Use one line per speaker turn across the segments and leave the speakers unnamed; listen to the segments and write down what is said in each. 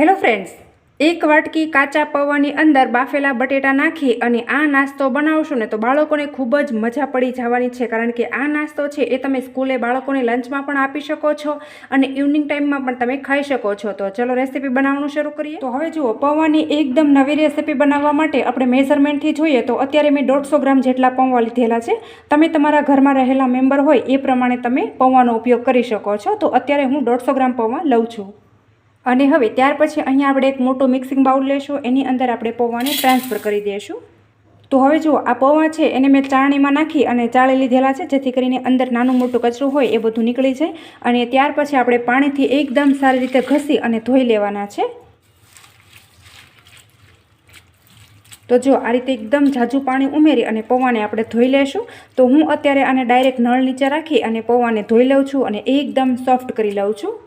Hello friends, એક વાટકી કાચા પૌવાની અંદર બાફેલા બટેટા નાખી અને આ નાસ્તો બનાવશો ને તો બાળકોને ખૂબ જ મજા પડી જવાની છે, કારણ કે આ નાસ્તો છે એ તમે સ્કૂલે બાળકોને લંચમાં પણ આપી શકો છો અને ઇવનિંગ ટાઈમમાં પણ તમે ખાઈ શકો છો. તો ચલો રેસીપી બનાવવાનું શરૂ કરીએ. તો હવે જુઓ, પૌવાની એકદમ નવી રેસીપી બનાવવા માટે આપણે મેઝરમેન્ટથી જોઈએ તો અત્યારે મેં દોઢસો ગ્રામ જેટલા પૌવા લીધેલા છે. તમે તમારા ઘરમાં રહેલા મેમ્બર હોય એ પ્રમાણે તમે પૌવાનો ઉપયોગ કરી શકો છો. તો અત્યારે હું દોઢસો ગ્રામ પૌવા લઉં છું. અને હવે ત્યાર પછી અહીંયા આપણે એક મોટો મિક્સિંગ બાઉલ લેશું, એની અંદર આપણે પૌવાને ટ્રાન્સફર કરી દઈશું તો હવે જુઓ, આ પૌવા છે, એને મેં ચાળણીમાં નાખી અને ચાળી લીધેલા છે, જેથી કરીને અંદર નાનું મોટું કચરું હોય એ બધું નીકળી જાય. અને ત્યાર પછી આપણે પાણીથી એકદમ સારી રીતે ઘસી અને ધોઈ લેવાના છે. તો જો આ રીતે એકદમ ઝાઝું પાણી ઉમેરી અને પૌવાને આપણે ધોઈ લેશું. તો હું અત્યારે આને ડાયરેક્ટ નળ નીચે રાખી અને પૌવાને ધોઈ લઉં છું અને એકદમ સોફ્ટ કરી લઉં છું.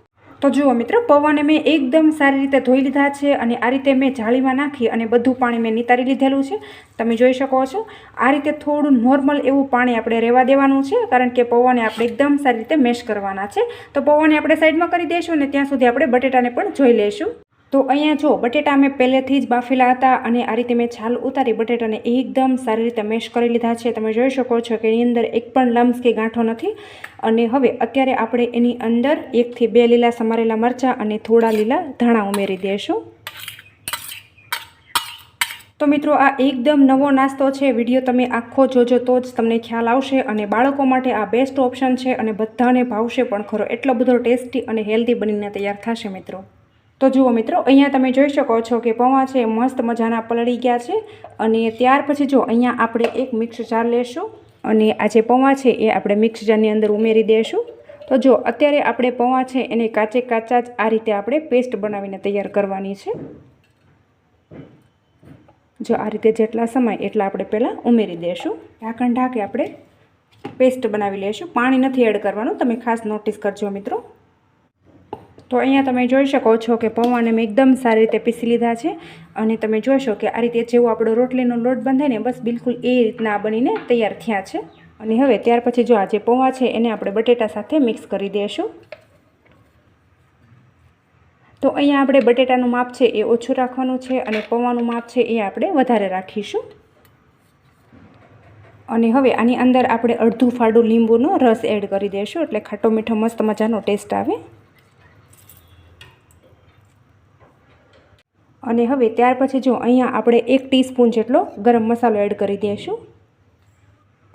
તો જુઓ મિત્રો, પૌવાને મેં એકદમ સારી રીતે ધોઈ લીધા છે અને આ રીતે મેં જાળીમાં નાખી અને બધું પાણી મેં નિતારી લીધેલું છે. તમે જોઈ શકો છો, આ રીતે થોડું નોર્મલ એવું પાણી આપણે રહેવા દેવાનું છે, કારણ કે પૌવાને આપણે એકદમ સારી રીતે મેશ કરવાના છે. તો પૌવાને આપણે સાઈડમાં કરી દઈશું અને ત્યાં સુધી આપણે બટેટાને પણ જોઈ લઈશું. તો અહીંયા જો, બટેટા મેં પહેલેથી જ બાફેલા હતા અને આ રીતે મેં છાલ ઉતારી બટેટાને એકદમ સારી રીતે મેશ કરી લીધા છે. તમે જોઈ શકો છો કે એની અંદર એક પણ લમ્સ કે ગાંઠો નથી. અને હવે અત્યારે આપણે એની અંદર એકથી બે લીલા સમારેલા મરચાં અને થોડા લીલા ધાણા ઉમેરી દઈશું. તો મિત્રો, આ એકદમ નવો નાસ્તો છે. વીડિયો તમે આખો જોજો તો જ તમને ખ્યાલ આવશે અને બાળકો માટે આ બેસ્ટ ઓપ્શન છે અને બધાને ભાવશે પણ ખરો. એટલો બધો ટેસ્ટી અને હેલ્ધી બનીને તૈયાર થશે મિત્રો. તો જુઓ મિત્રો, અહીંયા તમે જોઈ શકો છો કે પૌવા છે, મસ્ત મજાના પલળી ગયા છે અને ત્યાર પછી જો અહીંયા આપણે એક મિક્સ જાર લેશું અને આ જે પૌવા છે એ આપણે મિક્સ જારની અંદર ઉમેરી દઈશું તો જો અત્યારે આપણે પૌવા છે એને કાચે કાચા જ આ રીતે આપણે પેસ્ટ બનાવીને તૈયાર કરવાની છે. જો આ રીતે જેટલા સમય એટલા આપણે પહેલાં ઉમેરી દઈશું ઢાંકણ ઢાંકી આપણે પેસ્ટ બનાવી લઈશું પાણી નથી એડ કરવાનું, તમે ખાસ નોટિસ કરજો મિત્રો. તો અહીંયા તમે જોઈ શકો છો કે પૌવાને મેં એકદમ સારી રીતે પીસી લીધા છે. અને તમે જોશો કે આ રીતે જેવો આપણો રોટલીનો લોટ બંધાય ને બસ બિલકુલ એ રીતના બનીને તૈયાર થયા છે. અને હવે ત્યાર પછી જો આ જે પૌવા છે એને આપણે બટેટા સાથે મિક્સ કરી દઈશું તો અહીંયા આપણે બટેટાનું માપ છે એ ઓછું રાખવાનું છે અને પૌવાનું માપ છે એ આપણે વધારે રાખીશું. અને હવે આની અંદર આપણે અડધું ફાડું લીંબુનો રસ એડ કરી દઈશું એટલે ખાટો મીઠો મસ્ત મજાનો ટેસ્ટ આવે. અને હવે ત્યાર પછી જો અહીંયા આપણે એક ટીસ્પૂન જેટલો ગરમ મસાલો એડ કરી દઈશું.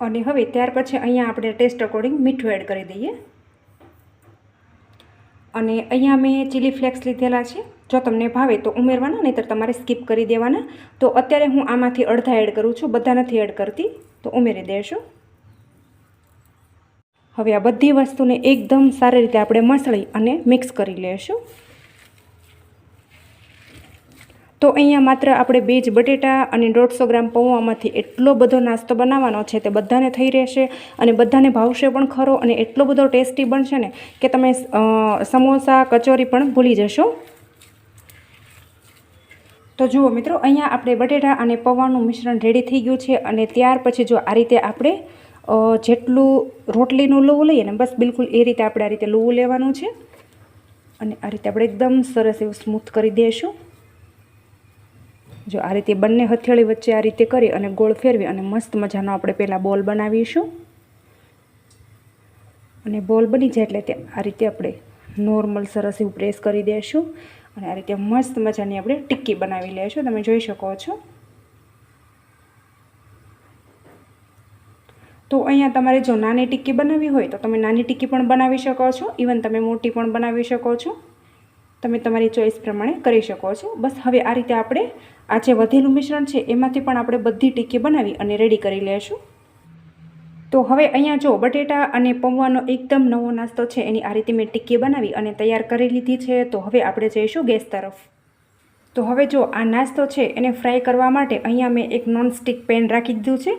અને હવે ત્યાર પછી અહીંયા આપણે ટેસ્ટ અકોર્ડિંગ મીઠું એડ કરી દઈએ. અને અહીંયા મેં ચીલી ફ્લેક્સ લીધેલા છે. જો તમને ભાવે તો ઉમેરવાના, નહીંતર તમારે સ્કીપ કરી દેવાના. તો અત્યારે હું આમાંથી અડધા એડ કરું છું, બધા નથી એડ કરતી, તો ઉમેરી દઈશું હવે આ બધી વસ્તુને એકદમ સારી રીતે આપણે મસળી અને મિક્સ કરી લઈશું તો અહીંયા માત્ર આપણે બે જ બટેટા અને દોઢસો ગ્રામ પૌવામાંથી એટલો બધો નાસ્તો બનાવવાનો છે તે બધાને થઈ રહેશે અને બધાને ભાવશે પણ ખરો અને એટલો બધો ટેસ્ટી બનશે ને કે તમે સમોસા, કચોરી પણ ભૂલી જશો. તો જુઓ મિત્રો, અહીંયા આપણે બટેટા અને પૌવાનું મિશ્રણ રેડી થઈ ગયું છે અને ત્યાર પછી જો આ રીતે આપણે જેટલું રોટલીનું લોવું લઈએ ને બસ બિલકુલ એ રીતે આપણે આ રીતે લોવું લેવાનું છે. અને આ રીતે આપણે એકદમ સરસ એવું સ્મૂથ કરી દઈશું જો આ રીતે બંને હથેળી વચ્ચે આ રીતે કરી અને ગોળ ફેરવી અને મસ્ત મજાનો આપણે પહેલાં બોલ બનાવીશું. અને બોલ બની જાય એટલે તે આ રીતે આપણે નોર્મલ સરસ એવું પ્રેસ કરી દઈશું અને આ રીતે મસ્ત મજાની આપણે ટિક્કી બનાવી લઈશું તમે જોઈ શકો છો. તો અહીંયા તમારે જો નાની ટિક્કી બનાવવી હોય તો તમે નાની ટિક્કી પણ બનાવી શકો છો. ઇવન તમે મોટી પણ બનાવી શકો છો. તમે તમારી ચોઈસ પ્રમાણે કરી શકો છો. બસ હવે આ રીતે આપણે આ જે વધેલું મિશ્રણ છે, એમાંથી પણ આપણે બધી ટીકી બનાવી અને રેડી કરી લઈશું તો હવે અહીંયા જો બટેટા અને પૌવાનો એકદમ નવો નાસ્તો છે, એની આ રીતે મેં ટીકી બનાવી અને તૈયાર કરી લીધી છે. તો હવે આપણે જઈશું ગેસ તરફ. તો હવે જો આ નાસ્તો છે એને ફ્રાય કરવા માટે અહીંયા મેં એક નોનસ્ટિક પેન રાખી દીધું છે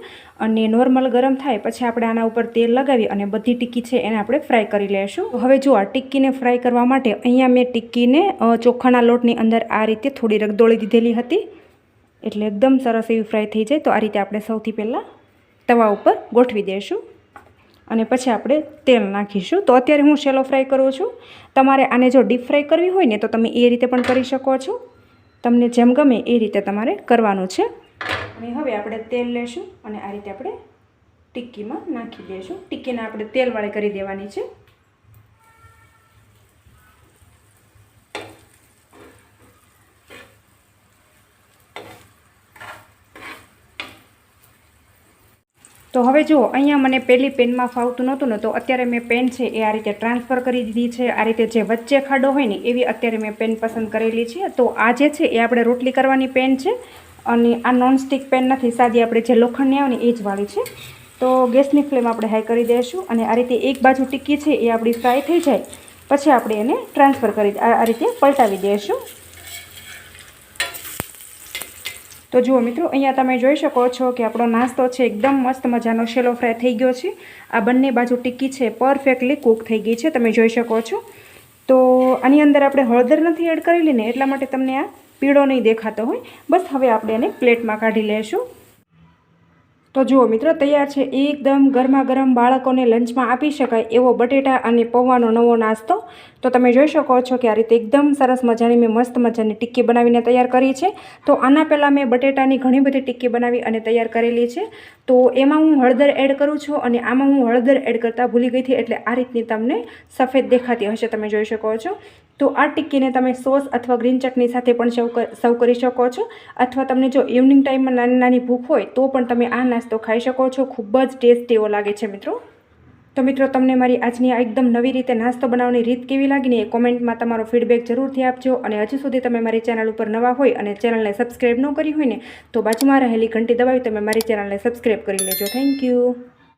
અને નોર્મલ ગરમ થાય પછી આપણે આના ઉપર તેલ લગાવી અને બધી ટિક્કી છે એને આપણે ફ્રાય કરી લઈશું હવે જો આ ટિક્કીને ફ્રાય કરવા માટે અહીંયા મેં ટિક્કીને ચોખાના લોટની અંદર આ રીતે થોડી રગદોળી દીધેલી હતી. એટલે એકદમ સરસ એવી ફ્રાય થઈ જાય. તો આ રીતે આપણે સૌથી પહેલાં તવા ઉપર ગોઠવી દઈશું અને પછી આપણે તેલ નાખીશું. તો અત્યારે હું શેલો ફ્રાય કરું છું. તમારે આને જો ડીપ ફ્રાય કરવી હોય ને તો તમે એ રીતે પણ કરી શકો છો. તમને જેમ ગમે એ રીતે તમારે કરવાનું છે. અને હવે આપણે તેલ લેશું અને આ રીતે આપણે ટિક્કીમાં નાખી દઈશું. ટિક્કીને આપણે તેલવાળી કરી દેવાની છે. હવે જુઓ અહીંયા મને પહેલી પેનમાં ફાવતું નહોતું ને, તો અત્યારે મેં પેન છે એ આ રીતે ટ્રાન્સફર કરી દીધી છે. આ રીતે જે વચ્ચે ખાડો હોય ને, એવી અત્યારે મેં પેન પસંદ કરેલી છે. તો આ જે છે એ આપણે રોટલી કરવાની પેન છે અને આ નોનસ્ટિક પેન નથી, સાદી આપણે જે લોખંડની આવે ને, એ જ વાળી છે. તો ગેસની ફ્લેમ આપણે હાઈ કરી દઈશું અને આ રીતે એક બાજુ ટીકી છે એ આપણી ફ્રાય થઈ જાય. પછી આપણે એને ટ્રાન્સફર કરી આ આ રીતે પલટાવી દઈશું. તો જુઓ મિત્રો, અહીંયા તમે જોઈ શકો છો કે આપણો નાસ્તો છે એકદમ મસ્ત મજાનો શેલો ફ્રાય થઈ ગયો છે. આ બંને બાજુ ટિક્કી છે, પરફેક્ટલી કૂક થઈ ગઈ છે, તમે જોઈ શકો છો. તો આની અંદર આપણે હળદર નથી એડ કરેલી ને, એટલા માટે તમને આ પીળો નહીં દેખાતો હોય. બસ હવે આપણે એને પ્લેટમાં કાઢી લેશું. તો જુઓ મિત્રો, તૈયાર છે એકદમ ગરમા ગરમ બાળકોને લંચમાં આપી શકાય એવો બટેટા અને પૌવાનો નવો નાસ્તો. તો તમે જોઈ શકો છો કે આ રીતે એકદમ સરસ મજાની મેં મસ્ત મજાની ટિક્કી બનાવીને તૈયાર કરી છે. તો આના પહેલાં મેં બટેટાની ઘણી બધી ટિક્કી બનાવી અને તૈયાર કરેલી છે. તો એમાં હું હળદર એડ કરું છું અને આમાં હું હળદર એડ કરતાં ભૂલી ગઈ હતી એટલે આ રીતની તમને સફેદ દેખાતી હશે, તમે જોઈ શકો છો. તો આ ટિક્કીને તમે સોસ અથવા ગ્રીન ચટણી સાથે પણ સર્વ કરી શકો છો. અથવા તમને જો ઇવનિંગ ટાઈમમાં નાની નાની ભૂખ હોય તો પણ તમે આ નાસ્તો ખાઈ શકો છો. ખૂબ જ ટેસ્ટી એવો લાગે છે મિત્રો. તો મિત્રો, તમને મારી આજની આ એકદમ નવી રીતે નાસ્તો બનાવવાની રીત કેવી લાગીને એ કોમેન્ટમાં તમારો ફીડબેક જરૂરથી આપજો. અને હજુ સુધી તમે મારી ચેનલ ઉપર નવા હોય અને ચેનલને સબસ્ક્રાઈબ ન કરી હોય ને, તો બાજુમાં રહેલી ઘંટી દબાવી તમે મારી ચેનલને સબસ્ક્રાઈબ કરી લેજો. Thank you.